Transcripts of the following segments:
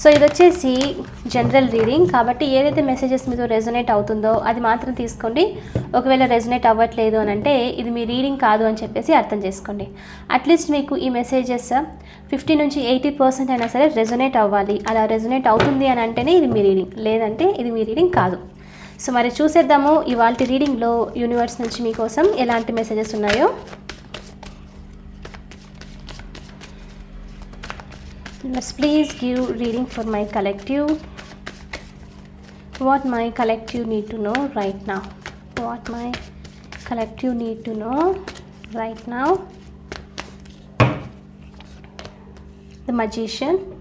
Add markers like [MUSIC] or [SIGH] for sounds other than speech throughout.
so ఇది వచ్చేసి general reading కాబట్టి ఏదైతే మెసేజెస్ మీతో రెజొనేట్ అవుతుందో అది మాత్రం తీసుకోండి. ఒకవేళ రెజొనేట్ అవ్వట్లేదు అని అంటే ఇది మీ రీడింగ్ కాదు అని చెప్పేసి అర్థం చేసుకోండి. అట్లీస్ట్ మీకు ఈ మెసేజెస్ ఫిఫ్టీ నుంచి ఎయిటీ పర్సెంట్ అయినా సరే రెజొనేట్ అవ్వాలి. అలా రెజొనేట్ అవుతుంది అని అంటేనే ఇది మీ రీడింగ్ లేదంటే ఇది మీ రీడింగ్ కాదు. సో మరి చూసేద్దాము ఇవాళ రీడింగ్లో యూనివర్స్ నుంచి మీకోసం ఎలాంటి మెసేజెస్ ఉన్నాయో. Please give reading for my collective. What my collective need to know right now. What my collective need to know right now. The magician.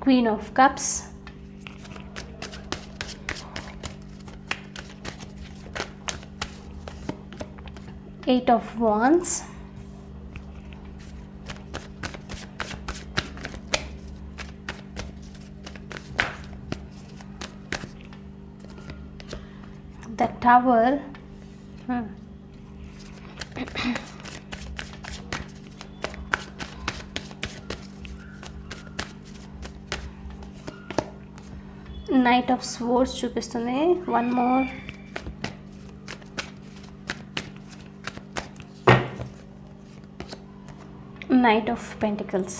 Queen of Cups. Eight of wands the tower knight of swords చూపిస్తుంది one more knight of pentacles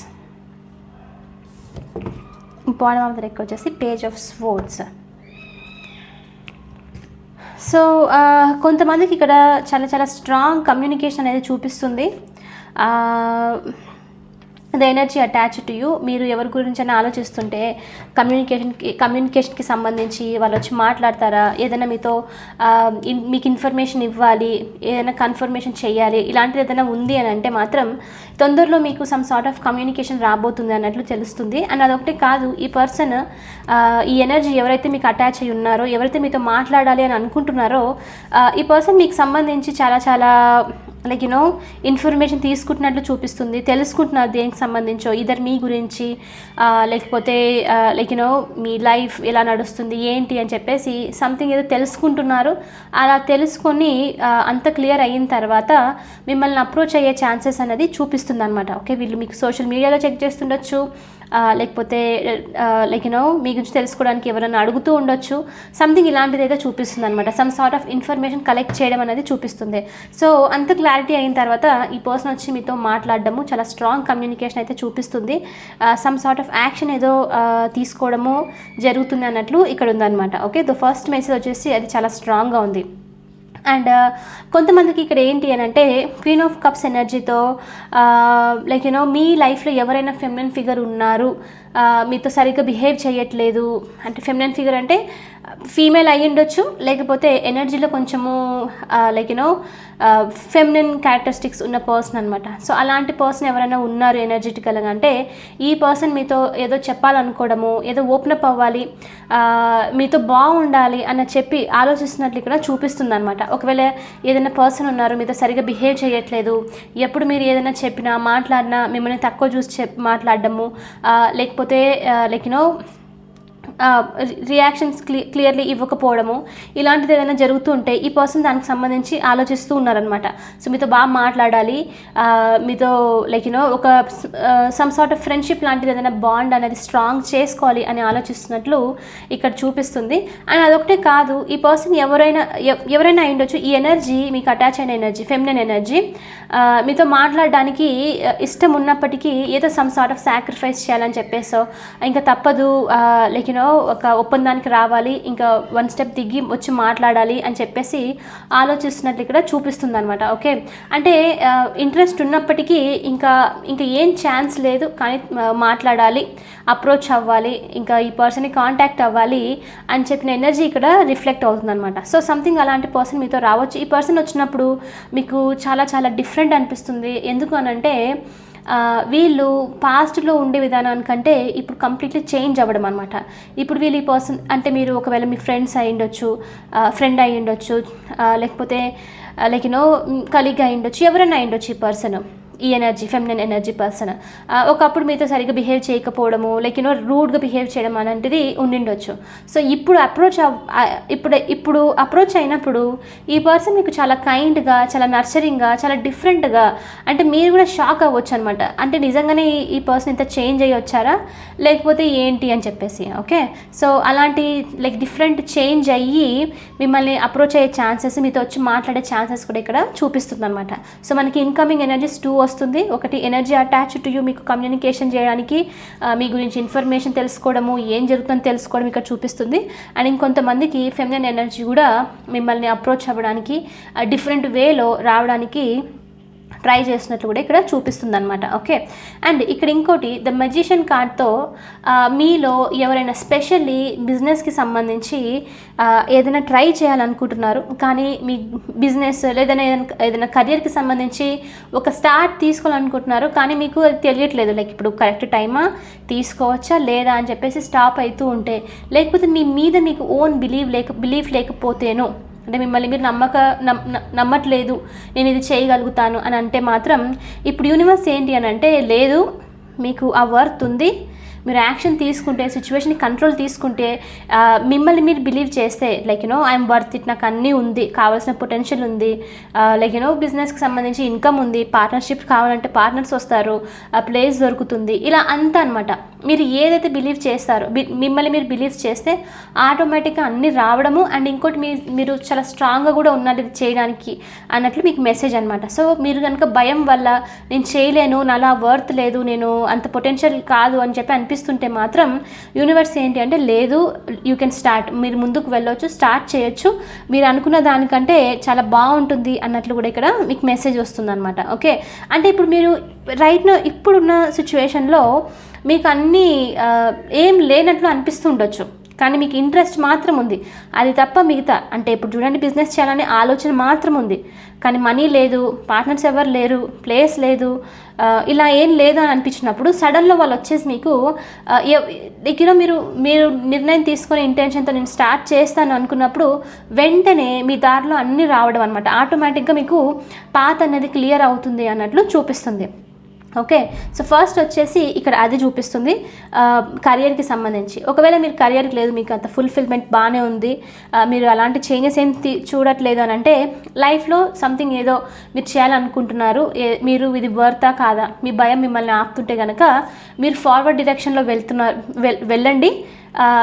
bottom of the deck వచ్చేసి page of swords so కొంతమందికి ఇక్కడ చాలా చాలా strong communication అనేది చూపిస్తుంది. Uh, the energy attach to you మీరు ఎవరి గురించి అయినా ఆలోచిస్తుంటే కమ్యూనికేషన్కి కమ్యూనికేషన్కి సంబంధించి వాళ్ళు వచ్చి మాట్లాడతారా? ఏదైనా మీతో మీకు ఇన్ఫర్మేషన్ ఇవ్వాలి ఏదైనా కన్ఫర్మేషన్ చేయాలి ఇలాంటిది ఏదైనా ఉంది అని అంటే మాత్రం తొందరలో మీకు సమ్ సార్ట్ ఆఫ్ కమ్యూనికేషన్ రాబోతుంది అన్నట్లు తెలుస్తుంది. అండ్ అదొకటి కాదు ఈ పర్సన్ ఈ ఎనర్జీ ఎవరైతే మీకు అటాచ్ అయి ఉన్నారో ఎవరైతే మీతో మాట్లాడాలి అని అనుకుంటున్నారో ఈ పర్సన్ మీకు సంబంధించి చాలా చాలా లైక్ యూనో ఇన్ఫర్మేషన్ తీసుకుంటున్నట్లు చూపిస్తుంది. తెలుసుకుంటున్నారు దేనికి సంబంధించో ఇద్దరు మీ గురించి లేకపోతే లైక్ యూనో మీ లైఫ్ ఎలా నడుస్తుంది ఏంటి అని చెప్పేసి సంథింగ్ ఏదో తెలుసుకుంటున్నారు. అలా తెలుసుకొని అంత క్లియర్ అయిన తర్వాత మిమ్మల్ని అప్రోచ్ అయ్యే ఛాన్సెస్ అనేది చూపిస్తుంది అనమాట ఓకే వీళ్ళు మీకు సోషల్ మీడియాలో చెక్ చేస్తుండొచ్చు. లేకపోతే లైక్ యూనో మీ గురించి తెలుసుకోవడానికి ఎవరైనా అడుగుతూ ఉండొచ్చు. సంథింగ్ ఇలాంటిది అయితే చూపిస్తుంది అనమాట some sort of information collect చేయడం అనేది చూపిస్తుంది. సో అంత క్లారిటీ అయిన తర్వాత ఈ పర్సన్ వచ్చి మీతో మాట్లాడడము చాలా స్ట్రాంగ్ కమ్యూనికేషన్ అయితే చూపిస్తుంది. సమ్ సార్ట్ ఆఫ్ యాక్షన్ ఏదో తీసుకోవడము జరుగుతుంది అన్నట్లు ఇక్కడ ఉందన్నమాట. ఓకే ద ఫస్ట్ మెసేజ్ వచ్చేసి అది చాలా స్ట్రాంగ్గా ఉంది. అండ్ uh, కొంతమందికి ఇక్కడ ఏంటి అని అంటే క్వీన్ ఆఫ్ కప్స్ ఎనర్జీతో లైక్ యూనో మీ లైఫ్లో ఎవరైనా ఫెమినన్ ఫిగర్ ఉన్నారు మీతో సరిగ్గా బిహేవ్ చేయట్లేదు. అంటే ఫెమినన్ ఫిగర్ అంటే ఫీమేల్ అయ్యి ఉండొచ్చు లేకపోతే ఎనర్జీలో కొంచెము like you know feminine characteristics ఉన్న పర్సన్ అనమాట సో అలాంటి పర్సన్ ఎవరైనా ఉన్నారు ఎనర్జెటికల్గా అంటే ఈ పర్సన్ మీతో ఏదో చెప్పాలనుకోవడము ఏదో ఓపెన్ అప్ అవ్వాలి మీతో బాగుండాలి అని చెప్పి ఆలోచిస్తున్నట్లు ఇక్కడ చూపిస్తుంది అనమాట ఒకవేళ ఏదైనా పర్సన్ ఉన్నారు మీతో సరిగా బిహేవ్ చేయట్లేదు ఎప్పుడు మీరు ఏదైనా చెప్పినా మాట్లాడినా మిమ్మల్ని తక్కువ చూసి చెప్ మాట్లాడడము లేకపోతే లేకపోతే లైక్ యూనో రియాక్షన్స్ క్లి క్లియర్లీ ఇవ్వకపోవడము ఇలాంటిది ఏదైనా జరుగుతూ ఉంటే ఈ పర్సన్ దానికి సంబంధించి ఆలోచిస్తూ ఉన్నారనమాట సో మీతో బాగా మాట్లాడాలి. మీతో లైక్ యూనో ఒక సమ్ సార్ట్ ఆఫ్ ఫ్రెండ్షిప్ లాంటిది ఏదైనా బాండ్ అనేది స్ట్రాంగ్ చేసుకోవాలి అని ఆలోచిస్తున్నట్లు ఇక్కడ చూపిస్తుంది. అండ్ అదొకటే కాదు ఈ పర్సన్ ఎవరైనా ఎవరైనా అయి ఉండొచ్చు ఈ ఎనర్జీ మీకు అటాచ్ అయిన ఎనర్జీ ఫెమినన్ ఎనర్జీ మీతో మాట్లాడడానికి ఇష్టం ఉన్నప్పటికీ ఏదో సమ్ సార్ట్ ఆఫ్ సాక్రిఫైస్ చేయాలని చెప్పేసో ఇంకా తప్పదు లైక్ యూనో ఒక ఒప్పందానికి రావాలి ఇంకా వన్ స్టెప్ దిగి వచ్చి మాట్లాడాలి అని చెప్పేసి ఆలోచిస్తున్నట్లు ఇక్కడ చూపిస్తుంది అనమాట ఓకే? అంటే ఇంట్రెస్ట్ ఉన్నప్పటికీ ఇంకా ఇంకా ఏం ఛాన్స్ లేదు కానీ మాట్లాడాలి అప్రోచ్ అవ్వాలి ఇంకా ఈ పర్సన్ని కాంటాక్ట్ అవ్వాలి అని చెప్పిన ఎనర్జీ ఇక్కడ రిఫ్లెక్ట్ అవుతుంది అనమాట సో సంథింగ్ అలాంటి పర్సన్ మీతో రావచ్చు. ఈ పర్సన్ వచ్చినప్పుడు మీకు చాలా చాలా డిఫరెంట్ అనిపిస్తుంది. ఎందుకు అనంటే వీళ్ళు పాస్ట్లో ఉండే విధానానికంటే ఇప్పుడు కంప్లీట్లీ చేంజ్ అవ్వడం అనమాట ఇప్పుడు వీళ్ళు ఈ పర్సన్ అంటే మీరు ఒకవేళ మీ ఫ్రెండ్స్ అయి ఉండొచ్చు ఫ్రెండ్ అయి ఉండొచ్చు లేకపోతే లైక్ యూనో కలీగ్ అయి ఉండొచ్చు ఎవరైనా అయి ఉండొచ్చు ఈ పర్సన్ ఈ ఎనర్జీ ఫెమినన్ ఎనర్జీ పర్సన్ ఒకప్పుడు మీతో సరిగ్గా బిహేవ్ చేయకపోవడము లైక్ యూనో రూడ్గా బిహేవ్ చేయడం అలాంటిది ఉండిండొచ్చు. సో ఇప్పుడు అప్రోచ్ ఇప్పుడు ఇప్పుడు అప్రోచ్ అయినప్పుడు ఈ పర్సన్ మీకు చాలా కైండ్గా చాలా నర్చరింగ్గా చాలా డిఫరెంట్గా అంటే మీరు కూడా షాక్ అవ్వచ్చు అనమాట అంటే నిజంగానే ఈ- ఈ పర్సన్ ఇంత చేంజ్ అయ్యి వచ్చారా? లేకపోతే ఏంటి అని చెప్పేసి ఓకే సో అలాంటి లైక్ డిఫరెంట్ చేంజ్ అయ్యి మిమ్మల్ని అప్రోచ్ అయ్యే ఛాన్సెస్ మీతో వచ్చి మాట్లాడే ఛాన్సెస్ కూడా ఇక్కడ చూపిస్తుంది అనమాట సో మనకి ఇన్కమింగ్ ఎనర్జీస్ టూ వస్తుంది ఒకటి ఎనర్జీ అటాచ్ టు యూ మీకు కమ్యూనికేషన్ చేయడానికి మీ గురించి ఇన్ఫర్మేషన్ తెలుసుకోవడము ఏం జరుగుతుందో తెలుసుకోవడం ఇక్కడ చూపిస్తుంది. అండ్ ఇంకొంతమందికి ఫెమినన్ ఎనర్జీ కూడా మిమ్మల్ని అప్రోచ్ అవ్వడానికి డిఫరెంట్ వేలో రావడానికి ట్రై చేసినట్లు కూడా ఇక్కడ చూపిస్తుంది అనమాట ఓకే? అండ్ ఇక్కడ ఇంకోటి ద మెజిషియన్ కార్డ్తో మీలో ఎవరైనా స్పెషల్లీ బిజినెస్కి సంబంధించి ఏదైనా ట్రై చేయాలనుకుంటున్నారు కానీ మీ బిజినెస్ లేదైనా ఏదైనా ఏదైనా కెరియర్కి సంబంధించి ఒక స్టార్ట్ తీసుకోవాలనుకుంటున్నారు కానీ మీకు అది తెలియట్లేదు. లైక్ ఇప్పుడు కరెక్ట్ టైమా? తీసుకోవచ్చా? లేదా? అని చెప్పేసి స్టాప్ అవుతూ ఉంటే లేకపోతే మీ మీద మీకు ఓన్ బిలీవ్ లేక బిలీఫ్ లేకపోతేనో అంటే మిమ్మల్ని మీరు నమ్మక నమ్- న- నమ్మట్లేదు నేను ఇది చేయగలుగుతాను అని అంటే మాత్రం ఇప్పుడు యూనివర్స్ ఏంటి అని అంటే లేదు మీకు ఆ వర్త్ ఉంది మీరు యాక్షన్ తీసుకుంటే సిచ్యువేషన్ కంట్రోల్ తీసుకుంటే మిమ్మల్ని మీరు బిలీవ్ చేస్తే like you know I'm worth it నాకు అన్నీ ఉంది కావాల్సిన పొటెన్షియల్ ఉంది లైక్ యూనో బిజినెస్కి సంబంధించి ఇన్కమ్ ఉంది పార్ట్నర్షిప్ కావాలంటే పార్ట్నర్స్ వస్తారు ఆ ప్లేస్ దొరుకుతుంది ఇలా అంతా అనమాట మీరు ఏదైతే బిలీవ్ చేస్తారో బి- మిమ్మల్ని మీరు బిలీవ్ చేస్తే ఆటోమేటిక్గా అన్నీ రావడము అండ్ ఇంకోటి మీ మీరు చాలా స్ట్రాంగ్గా కూడా ఉన్నారు ఇది చేయడానికి అన్నట్లు మీకు మెసేజ్ అనమాట సో మీరు కనుక భయం వల్ల నేను చేయలేను నాలా వర్త్ లేదు నేను అంత పొటెన్షియల్ కాదు అని చెప్పి అనిపి కనిపిస్తుంటే మాత్రం యూనివర్స్ ఏంటి అంటే లేదు యూ కెన్ స్టార్ట్ మీరు ముందుకు వెళ్ళొచ్చు స్టార్ట్ చేయొచ్చు. మీరు అనుకున్న దానికంటే చాలా బాగుంటుంది అన్నట్లు కూడా ఇక్కడ మీకు మెసేజ్ వస్తుంది అనమాట ఓకే అంటే ఇప్పుడు మీరు రైట్ ఇప్పుడున్న సిచ్యువేషన్లో మీకు అన్నీ uh, ఏం లేనట్లు అనిపిస్తుండొచ్చు. కానీ మీకు ఇంట్రెస్ట్ మాత్రం ఉంది. అది తప్ప మిగతా అంటే ఇప్పుడు చూడండి బిజినెస్ చేయాలనే ఆలోచన మాత్రం ఉంది. కానీ మనీ లేదు పార్ట్నర్స్ ఎవరు లేరు ప్లేస్ లేదు ఇలా ఏం లేదు అని అనిపించినప్పుడు సడన్లో వాళ్ళు వచ్చేసి మీకు ఇక్కడ మీరు మీరు నిర్ణయం తీసుకొని ఇంటెన్షన్తో నేను స్టార్ట్ చేస్తాను అనుకున్నప్పుడు వెంటనే మీ దారిలో అన్నీ రావడం అనమాట ఆటోమేటిక్గా మీకు పాత అనేది క్లియర్ అవుతుంది అన్నట్లు చూపిస్తుంది. ఓకే? సో ఫస్ట్ వచ్చేసి ఇక్కడ అది చూపిస్తుంది కరియర్కి సంబంధించి. ఒకవేళ మీరు కరియర్ లేదు మీకు అంత ఫుల్ఫిల్మెంట్ బాగానే ఉంది మీరు అలాంటి చేంజెస్ ఏం చూడట్లేదు అని అంటే లైఫ్లో సంథింగ్ ఏదో మీరు చేయాలనుకుంటున్నారు ఏ- మీరు ఇది వర్తా కాదా? మీ భయం మిమ్మల్ని ఆపుతుంటే కనుక మీరు ఫార్వర్డ్ డిరెక్షన్లో వెళ్తున్నారు వెల్- వెళ్ళండి.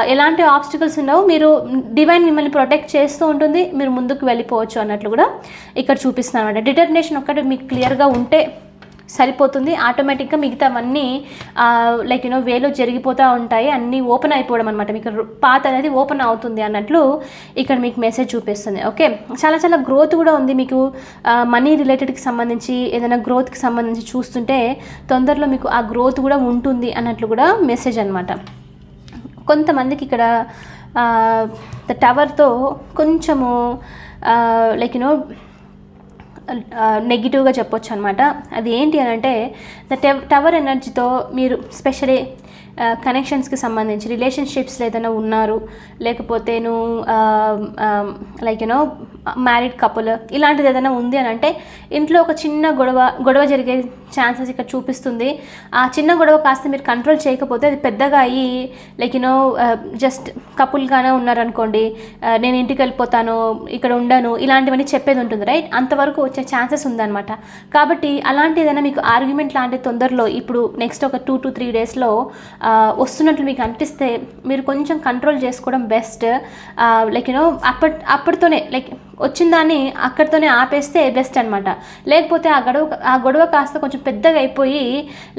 ఎలాంటి ఆబ్స్టికల్స్ ఉండవు మీరు డివైన్ మిమ్మల్ని ప్రొటెక్ట్ చేస్తూ ఉంటుంది మీరు ముందుకు వెళ్ళిపోవచ్చు అన్నట్లు కూడా ఇక్కడ చూపిస్తున్నాను అనమాట డిటర్మినేషన్ ఒక్కటి మీకు క్లియర్గా ఉంటే సరిపోతుంది. ఆటోమేటిక్గా మిగతావన్నీ లైక్ యూనో వేలో జరిగిపోతూ ఉంటాయి. అన్నీ ఓపెన్ అయిపోవడం అనమాట మీకు పాత అనేది ఓపెన్ అవుతుంది అన్నట్లు ఇక్కడ మీకు మెసేజ్ చూపిస్తుంది. ఓకే? చాలా చాలా గ్రోత్ కూడా ఉంది మీకు. మనీ రిలేటెడ్కి సంబంధించి ఏదైనా గ్రోత్కి సంబంధించి చూస్తుంటే తొందరలో మీకు ఆ గ్రోత్ కూడా ఉంటుంది అన్నట్లు కూడా మెసేజ్ అనమాట కొంతమందికి ఇక్కడ ద టవర్తో కొంచెము లైక్ యూనో నెగిటివ్గా చెప్పొచ్చు అనమాట అది ఏంటి అని అంటే ద టవర్ ఎనర్జీతో మీరు స్పెషలీ కనెక్షన్స్కి సంబంధించి రిలేషన్షిప్స్లో ఏదైనా ఉన్నారు లేకపోతే నువ్వు లైక్ యూనో మ్యారీడ్ కపుల్ ఇలాంటిది ఏదైనా ఉంది అని అంటే ఇంట్లో ఒక చిన్న గొడవ గొడవ జరిగే ఛాన్సెస్ ఇక్కడ చూపిస్తుంది. ఆ చిన్న గొడవ కాస్త మీరు కంట్రోల్ చేయకపోతే అది పెద్దగా అయ్యి లైక్ యూనో జస్ట్ కపుల్గానే ఉన్నారనుకోండి uh, నేను ఇంటికి వెళ్ళిపోతాను ఇక్కడ ఉండను ఇలాంటివన్నీ చెప్పేది ఉంటుంది రైట్ అంతవరకు వచ్చే ఛాన్సెస్ ఉందన్నమాట. కాబట్టి అలాంటి ఏదైనా మీకు ఆర్గ్యుమెంట్ లాంటి తొందరలో ఇప్పుడు నెక్స్ట్ ఒక టూ టు త్రీ డేస్లో వస్తున్నట్లు మీకు అనిపిస్తే మీరు కొంచెం కంట్రోల్ చేసుకోవడం బెస్ట్ లైక్ యూనో అప్పటి అప్పటితోనే లైక్ వచ్చిన దాన్ని అక్కడితోనే ఆపేస్తే బెస్ట్ అనమాట లేకపోతే ఆ గొడవ ఆ గొడవ కాస్త కొంచెం పెద్దగా అయిపోయి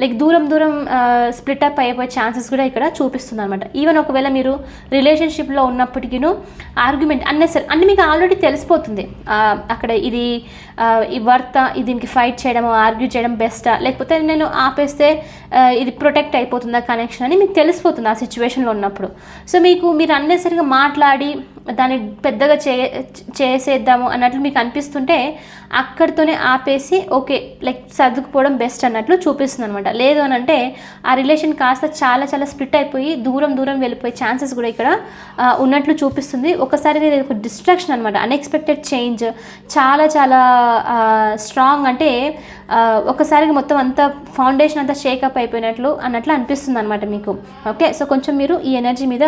లైక్ దూరం దూరం స్ప్లిట్ అప్ అయిపోయే ఛాన్సెస్ కూడా ఇక్కడ చూపిస్తుంది అనమాట ఈవెన్ ఒకవేళ మీరు రిలేషన్షిప్లో ఉన్నప్పటికీను ఆర్గ్యుమెంట్ సరే అన్ని మీకు ఆల్రెడీ తెలిసిపోతుంది. అక్కడ ఇది ఈ వర్త దీనికి ఫైట్ చేయడం ఆర్గ్యూ చేయడం బెస్టా లేకపోతే నేను ఆపేస్తే ఇది ప్రొటెక్ట్ అయిపోతుందా కనెక్షన్ అని మీకు తెలిసిపోతుంది ఆ సిచ్యువేషన్లో ఉన్నప్పుడు. సో మీకు మీరు అన్నెసరిగా మాట్లాడి దాన్ని పెద్దగా చే చేసే చేద్దాము అన్నట్లు మీకు అనిపిస్తుంటే అక్కడితోనే ఆపేసి ఓకే లైక్ సర్దుకుపోవడం బెస్ట్ అన్నట్లు చూపిస్తుంది అనమాట లేదు అని అంటే ఆ రిలేషన్ కాస్త చాలా చాలా స్ప్లిట్ అయిపోయి దూరం దూరం వెళ్ళిపోయే ఛాన్సెస్ కూడా ఇక్కడ ఉన్నట్లు చూపిస్తుంది. ఒకసారి ఒక డిస్ట్రాక్షన్ అనమాట అన్ఎక్స్పెక్టెడ్ చేంజ్ చాలా చాలా స్ట్రాంగ్ అంటే ఒకసారిగా మొత్తం అంతా ఫౌండేషన్ అంతా షేకప్ అయిపోయినట్లు అన్నట్లు అనిపిస్తుంది అనమాట మీకు. ఓకే సో కొంచెం మీరు ఈ ఎనర్జీ మీద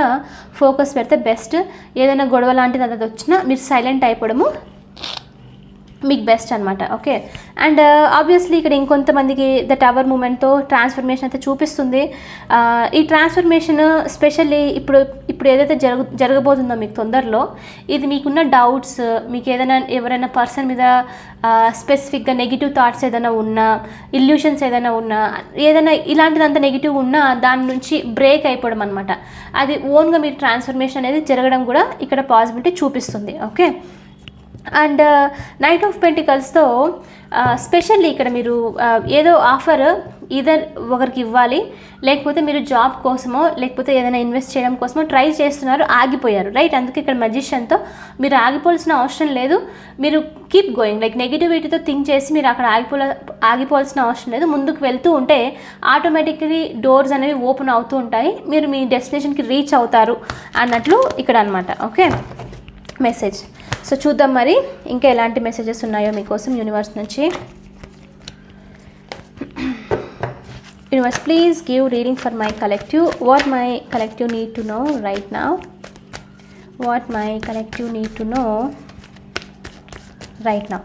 ఫోకస్ పెడితే బెస్ట్ ఏదైనా గొడవ లాంటిది అది వచ్చినా మీరు సైలెంట్ అయిపోవడం చేయడము మీకు బెస్ట్ అనమాట ఓకే అండ్ ఆబ్వియస్లీ ఇక్కడ ఇంకొంతమందికి ద టవర్ మూమెంట్తో ట్రాన్స్ఫర్మేషన్ అయితే చూపిస్తుంది. Uh, ఈ ట్రాన్స్ఫర్మేషన్ స్పెషల్లీ ఇప్పుడు ఇప్పుడు ఏదైతే జరుగు జరగబోతుందో మీకు తొందరలో ఇది మీకున్న డౌట్స్ మీకు ఏదైనా ఎవరైనా పర్సన్ మీద స్పెసిఫిక్గా నెగిటివ్ థాట్స్ ఏదైనా ఉన్నా ఇల్యూషన్స్ ఏదైనా ఉన్నా ఏదైనా ఇలాంటిదంతా నెగిటివ్ ఉన్నా దాని నుంచి బ్రేక్ అయిపోవడం అనమాట అది ఓన్గా మీరు ట్రాన్స్ఫర్మేషన్ అనేది జరగడం కూడా ఇక్కడ పాసిబిలిటీ చూపిస్తుంది ఓకే అండ్ నైట్ ఆఫ్ పెంటికల్స్తో స్పెషల్లీ ఇక్కడ మీరు uh, ఏదో ఆఫర్ ఇదర్ ఒకరికి ఇవ్వాలి లేకపోతే మీరు జాబ్ కోసమో లేకపోతే ఏదైనా ఇన్వెస్ట్ చేయడం కోసమో ట్రై చేస్తున్నారు ఆగిపోయారు. రైట్ అందుకే ఇక్కడ మజిషియన్తో మీరు ఆగిపోవాల్సిన అవసరం లేదు. మీరు కీప్ గోయింగ్ లైక్ నెగిటివిటీతో థింక్ చేసి మీరు అక్కడ ఆగిపో ఆగిపోవాల్సిన అవసరం లేదు. ముందుకు వెళ్తూ ఉంటే ఆటోమేటిక్లీ డోర్స్ అనేవి ఓపెన్ అవుతూ ఉంటాయి. మీరు మీ డెస్టినేషన్కి రీచ్ అవుతారు అన్నట్లు ఇక్కడ అనమాట ఓకే మెసేజ్ సో చూద్దాం మరి ఇంకా ఎలాంటి మెసేజెస్ ఉన్నాయో మీకోసం యూనివర్స్ నుంచి. Universe please give reading for my collective what my collective need to know right నా what my collective need to know right నా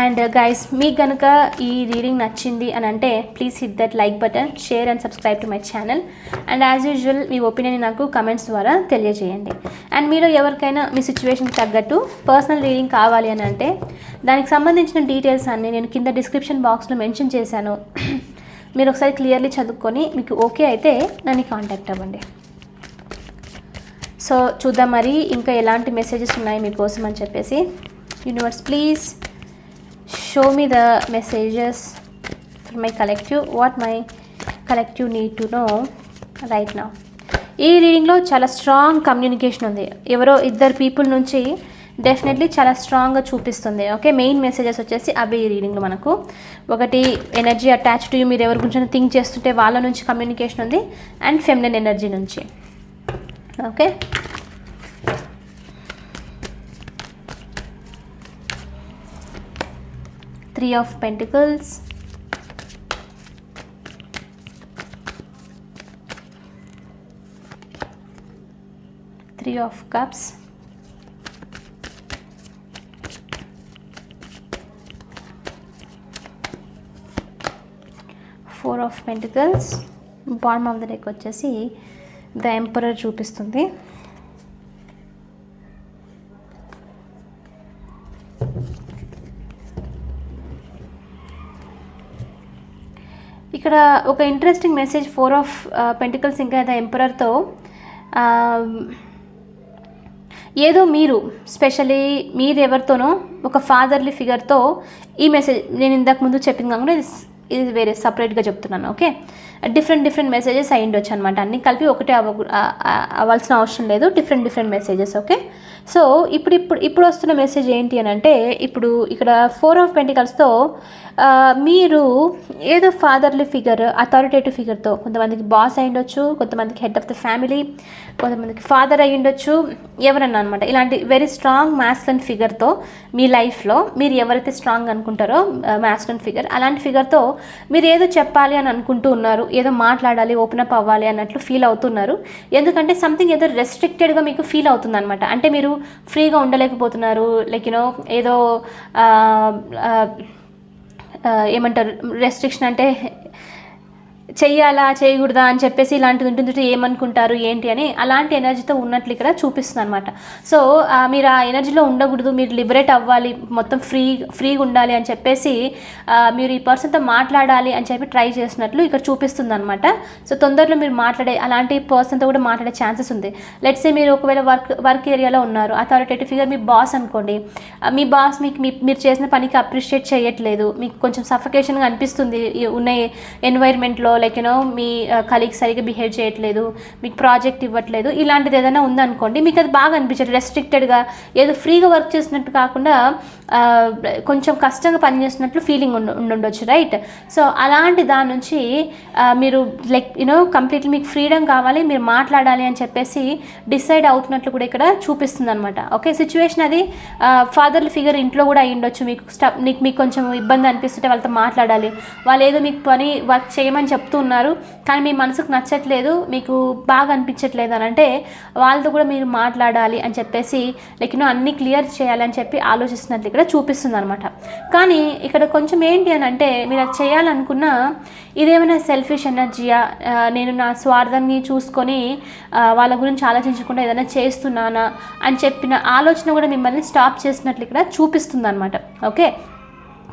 అండ్ గైస్ uh, మీకు కనుక ఈ రీడింగ్ నచ్చింది అని అంటే please hit that like button share and subscribe to my channel and as usual me opinion నాకు comments ద్వారా తెలియజేయండి. అండ్ మీరు ఎవరికైనా మీ సిచ్యువేషన్కి తగ్గట్టు పర్సనల్ రీడింగ్ కావాలి అని అంటే దానికి సంబంధించిన డీటెయిల్స్ అన్ని నేను కింద డిస్క్రిప్షన్ బాక్స్లో మెన్షన్ చేశాను. [CLEARS THROAT] మీరు ఒకసారి క్లియర్లీ చదువుకొని మీకు ఓకే అయితే నన్ను కాంటాక్ట్ అవ్వండి. సో చూద్దాం మరి ఇంకా ఎలాంటి మెసేజెస్ ఉన్నాయి మీకోసం అని చెప్పేసి. Universe please show me the messages for my collective what my collective need to know right నా ఈ రీడింగ్లో చాలా స్ట్రాంగ్ కమ్యూనికేషన్ ఉంది. ఎవరో ఇద్దరు పీపుల్ నుంచి డెఫినెట్లీ చాలా స్ట్రాంగ్గా చూపిస్తుంది. ఓకే మెయిన్ మెసేజెస్ వచ్చేసి అవి ఈ రీడింగ్లో మనకు. ఒకటి ఎనర్జీ అటాచ్ టు మీరు ఎవరి గురించి థింక్ చేస్తుంటే వాళ్ళ నుంచి కమ్యూనికేషన్ ఉంది. అండ్ ఫెమినన్ ఎనర్జీ నుంచి. Okay three of pentacles three of cups four of pentacles bottom of the deck వచ్చేసి ద ఎంపరర్ చూపిస్తుంది. ఇక్కడ ఒక interesting message four of pentacles ఇంకా ద ఎంపరర్తో ఏదో మీరు స్పెషలీ మీరు ఎవరితోనో ఒక ఫాదర్లీ ఫిగర్తో ఈ మెసేజ్ నేను ఇందాక ముందు చెప్పింది కాకుండా ఇది ఇది వేరే సపరేట్గా చెప్తున్నాను ఓకే డిఫరెంట్ డిఫరెంట్ మెసేజెస్ అయి ఉండొచ్చు అనమాట అన్ని కలిపి ఒకటే అవ్వ అవ్వాల్సిన అవసరం లేదు. Different different messages okay so ఇప్పుడు ఇప్పుడు ఇప్పుడు వస్తున్న మెసేజ్ ఏంటి అని అంటే ఇప్పుడు ఇక్కడ ఫోర్ ఆఫ్ పెంటికల్స్తో మీరు ఏదో ఫాదర్లీ ఫిగర్ అథారిటేటివ్ ఫిగర్తో కొంతమందికి బాస్ అయి ఉండొచ్చు కొంతమందికి హెడ్ ఆఫ్ ద ఫ్యామిలీ కొంతమందికి ఫాదర్ అయి ఉండొచ్చు ఎవరన్నా అనమాట. ఇలాంటి వెరీ స్ట్రాంగ్ మ్యాస్లన్ ఫిగర్తో మీ లైఫ్లో మీరు ఎవరైతే స్ట్రాంగ్ అనుకుంటారో మ్యాస్లన్ ఫిగర్ అలాంటి ఫిగర్తో మీరు ఏదో చెప్పాలి అని అనుకుంటూ ఉన్నారు ఏదో మాట్లాడాలి ఓపెన్ అప్ అవ్వాలి అన్నట్లు ఫీల్ అవుతున్నారు. ఎందుకంటే సంథింగ్ ఏదో రెస్ట్రిక్టెడ్గా మీకు ఫీల్ అవుతుంది అనమాట అంటే మీరు ఫ్రీగా ఉండలేకపోతున్నారు లైక్ యూనో ఏదో ఏమంటారు రెస్ట్రిక్షన్ అంటే చెయ్యాలా చేయకూడదా అని చెప్పేసి ఇలాంటిది ఉంటుంది ఏమనుకుంటారు ఏంటి అని అలాంటి ఎనర్జీతో ఉన్నట్లు ఇక్కడ చూపిస్తుంది అనమాట సో మీరు ఆ ఎనర్జీలో ఉండకూడదు మీరు లిబరేట్ అవ్వాలి మొత్తం ఫ్రీ ఫ్రీగా ఉండాలి అని చెప్పేసి మీరు ఈ పర్సన్తో మాట్లాడాలి అని చెప్పి ట్రై చేసినట్లు ఇక్కడ చూపిస్తుంది అనమాట సో తొందరలో మీరు మాట్లాడే అలాంటి పర్సన్తో కూడా మాట్లాడే ఛాన్సెస్ ఉంది. లెట్సే మీరు ఒకవేళ వర్క్ వర్క్ ఏరియాలో ఉన్నారు అథారిటేటివ్ ఫిగర్ మీ బాస్ అనుకోండి మీ బాస్ మీకు మీ మీరు చేసిన పనికి అప్రిషియేట్ చేయట్లేదు మీకు కొంచెం సఫకేషన్గా అనిపిస్తుంది ఉన్న ఎన్వైర్మెంట్లో లైక్ యూనో మీ uh, కలీగ్ సరిగ్గా బిహేవ్ చేయట్లేదు మీకు ప్రాజెక్ట్ ఇవ్వట్లేదు ఇలాంటిది ఏదైనా ఉందనుకోండి మీకు అది బాగా అనిపించదు. రెస్ట్రిక్టెడ్గా ఏదో ఫ్రీగా వర్క్ చేసినట్టు కాకుండా uh, కొంచెం కష్టంగా పనిచేస్తున్నట్లు ఫీలింగ్ ఉండ ఉండుండొచ్చు రైట్ సో అలాంటి దాని నుంచి uh, మీరు లైక్ యూనో కంప్లీట్లీ మీకు ఫ్రీడమ్ కావాలి మీరు మాట్లాడాలి అని చెప్పేసి డిసైడ్ అవుతున్నట్లు కూడా ఇక్కడ చూపిస్తుంది అనమాట ఓకే సిచ్యువేషన్ అది ఫాదర్ల ఫిగర్ ఇంట్లో కూడా అయి ఉండొచ్చు మీకు స్టప్ మీకు మీకు కొంచెం ఇబ్బంది అనిపిస్తుంటే వాళ్ళతో మాట్లాడాలి. వాళ్ళు ఏదో మీకు పని వర్క్ చేయమని చెప్తూ ఉన్నారు కానీ మీ మనసుకు నచ్చట్లేదు మీకు బాగా అనిపించట్లేదు అని అంటే వాళ్ళతో కూడా మీరు మాట్లాడాలి అని చెప్పేసి లైక్ యూనో అన్ని క్లియర్ చేయాలి అని చెప్పి ఆలోచిస్తున్నట్లు ఇక్కడ చూపిస్తుంది అనమాట కానీ ఇక్కడ కొంచెం ఏంటి అని అంటే మీరు అది చేయాలనుకున్నా ఇదేమైనా సెల్ఫిష్ ఎనర్జీయా నేను నా స్వార్థాన్ని చూసుకొని వాళ్ళ గురించి ఆలోచించకుండా ఏదైనా చేస్తున్నానా అని చెప్పిన ఆలోచన కూడా మిమ్మల్ని స్టాప్ చేసినట్లు ఇక్కడ చూపిస్తుంది అనమాట ఓకే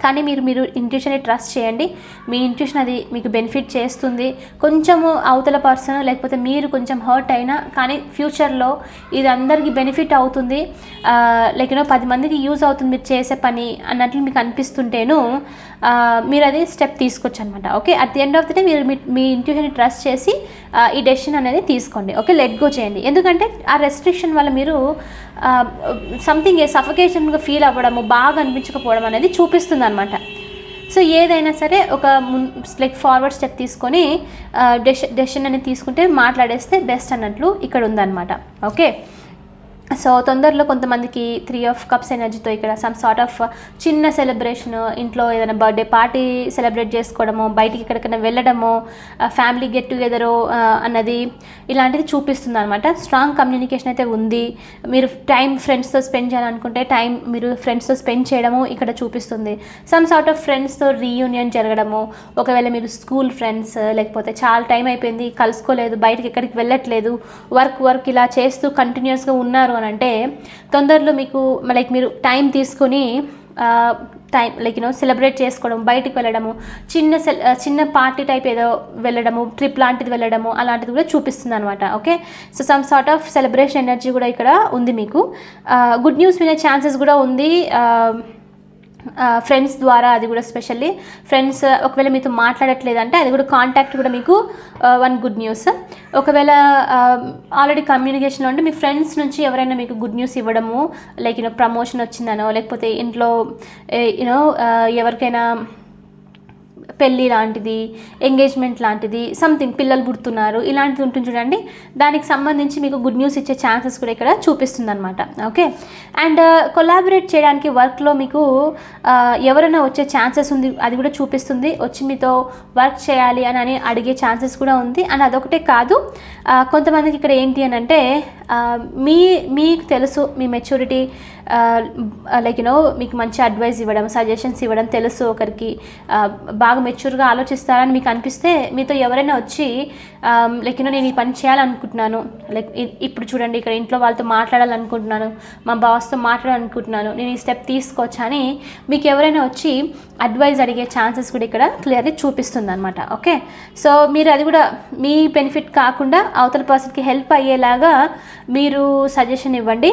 కానీ మీరు మీరు ఇంట్యూషన్ని ట్రస్ట్ చేయండి. మీ ఇంట్యూషన్ అది మీకు బెనిఫిట్ చేస్తుంది. కొంచెము అవతల పర్సన్ లేకపోతే మీరు కొంచెం హర్ట్ అయినా కానీ ఫ్యూచర్లో ఇది అందరికీ బెనిఫిట్ అవుతుంది. లైక్ యూనో పది మందికి యూజ్ అవుతుంది మీరు చేసే పని అన్నట్లు మీకు అనిపిస్తుంటేను మీరు అది స్టెప్ తీసుకోవచ్చు అనమాట okay at the end of the day మీరు మీ మీ ఇంట్యూషన్ని ట్రస్ట్ చేసి ఈ డెసిషన్ అనేది తీసుకోండి. ఓకే లెట్ గో చేయండి. ఎందుకంటే ఆ రెస్ట్రిక్షన్ వల్ల మీరు సంథింగ్ సఫకేషన్గా ఫీల్ అవ్వడము బాగా అనిపించకపోవడం అనేది చూపిస్తుంది అనమాట సో ఏదైనా సరే ఒక మున్ లైక్ ఫార్వర్డ్ స్టెప్ తీసుకొని uh, డెష డెసిషన్ అనేది తీసుకుంటే మాట్లాడేస్తే బెస్ట్ అన్నట్లు ఇక్కడ ఉందన్నమాట. ఓకే సో తొందరలో కొంతమందికి త్రీ ఆఫ్ కప్స్ ఎనర్జీతో ఇక్కడ సమ్ సార్ట్ ఆఫ్ చిన్న సెలబ్రేషన్ ఇంట్లో ఏదైనా బర్త్డే పార్టీ సెలబ్రేట్ చేసుకోవడము బయటికి ఎక్కడికైనా వెళ్ళడము ఫ్యామిలీ గెట్ టుగెదరు అన్నది ఇలాంటిది చూపిస్తుంది అనమాట స్ట్రాంగ్ కమ్యూనికేషన్ అయితే ఉంది. మీరు టైం ఫ్రెండ్స్తో స్పెండ్ చేయాలనుకుంటే టైం మీరు ఫ్రెండ్స్తో స్పెండ్ చేయడము ఇక్కడ చూపిస్తుంది. సమ్ సార్ట్ ఆఫ్ ఫ్రెండ్స్తో రీయూనియన్ జరగడము ఒకవేళ మీరు స్కూల్ ఫ్రెండ్స్ లేకపోతే చాలా టైం అయిపోయింది కలుసుకోలేదు బయటికి ఎక్కడికి వెళ్ళట్లేదు వర్క్ వర్క్ ఇలా చేస్తూ కంటిన్యూస్గా ఉన్నారు అని అంటే తొందరలో మీకు లైక్ మీరు టైం తీసుకొని టైం లైక్ యూనో సెలబ్రేట్ చేసుకోవడం బయటికి వెళ్ళడము చిన్న చిన్న పార్టీ టైప్ ఏదో వెళ్ళడము ట్రిప్ లాంటిది వెళ్ళడము అలాంటిది కూడా చూపిస్తుంది అనమాట okay? So some sort of celebration energy కూడా ఇక్కడ ఉంది మీకు. గుడ్ న్యూస్ వినే ఛాన్సెస్ కూడా ఉంది. ఫ్రెండ్స్ ద్వారా అది కూడా స్పెషల్లీ ఫ్రెండ్స్ ఒకవేళ మీతో మాట్లాడట్లేదంటే అది కూడా కాంటాక్ట్ కూడా మీకు వన్ గుడ్ న్యూస్ ఒకవేళ ఆల్రెడీ కమ్యూనికేషన్లో ఉంటే మీ ఫ్రెండ్స్ నుంచి ఎవరైనా మీకు గుడ్ న్యూస్ ఇవ్వడము లైక్ యూనో ప్రమోషన్ వచ్చిందనో లేకపోతే ఇంట్లో యూనో ఎవరికైనా పెళ్ళి లాంటిది ఎంగేజ్మెంట్ లాంటిది సంథింగ్ పిల్లలు పుడుతున్నారు ఇలాంటిది ఉంటుంది చూడండి. దానికి సంబంధించి మీకు గుడ్ న్యూస్ ఇచ్చే ఛాన్సెస్ కూడా ఇక్కడ చూపిస్తుంది అనమాట ఓకే అండ్ కొలాబరేట్ చేయడానికి వర్క్లో మీకు uh, ఎవరైనా వచ్చే ఛాన్సెస్ ఉంది అది కూడా చూపిస్తుంది. వచ్చి మీతో వర్క్ చేయాలి అని అని అడిగే ఛాన్సెస్ కూడా ఉంది. అండ్ అదొకటే కాదు uh, కొంతమందికి ఇక్కడ ఏంటి అని అంటే uh, మీ మీకు తెలుసు మీ మెచ్యూరిటీ లైక్ యూనో మీకు మంచి అడ్వైస్ ఇవ్వడం సజెషన్స్ ఇవ్వడం తెలుసు ఒకరికి. బాగా మెచ్యూర్గా ఆలోచిస్తారని మీకు అనిపిస్తే మీతో ఎవరైనా వచ్చి లైక్ యూనో నేను ఈ పని చేయాలనుకుంటున్నాను. లైక్ ఇప్పుడు చూడండి ఇక్కడ ఇంట్లో వాళ్ళతో మాట్లాడాలనుకుంటున్నాను. మా బాస్తో మాట్లాడాలనుకుంటున్నాను. నేను ఈ స్టెప్ తీసుకోవచ్చా అని మీకు ఎవరైనా వచ్చి అడ్వైజ్ అడిగే ఛాన్సెస్ కూడా ఇక్కడ క్లియర్లీ చూపిస్తుంది అనమాట ఓకే సో మీరు అది కూడా మీ బెనిఫిట్ కాకుండా అవతల పర్సన్కి హెల్ప్ అయ్యేలాగా మీరు సజెషన్ ఇవ్వండి.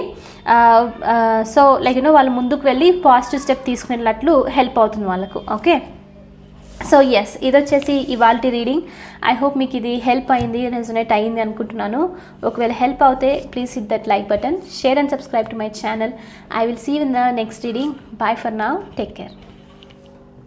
సో లైక్ యూనో వాళ్ళు ముందుకు వెళ్ళి పాజిటివ్ స్టెప్ తీసుకునేటట్లు హెల్ప్ అవుతుంది వాళ్ళకు ఓకే సో ఎస్ ఇది వచ్చేసి ఇవాల్టి రీడింగ్ ఐ హోప్ మీకు ఇది హెల్ప్ అయింది రెజొనేట్ అయింది అనుకుంటున్నాను. ఒకవేళ హెల్ప్ అవుతే please hit that like button share and subscribe to my channel I will see in the next reading bye for now take care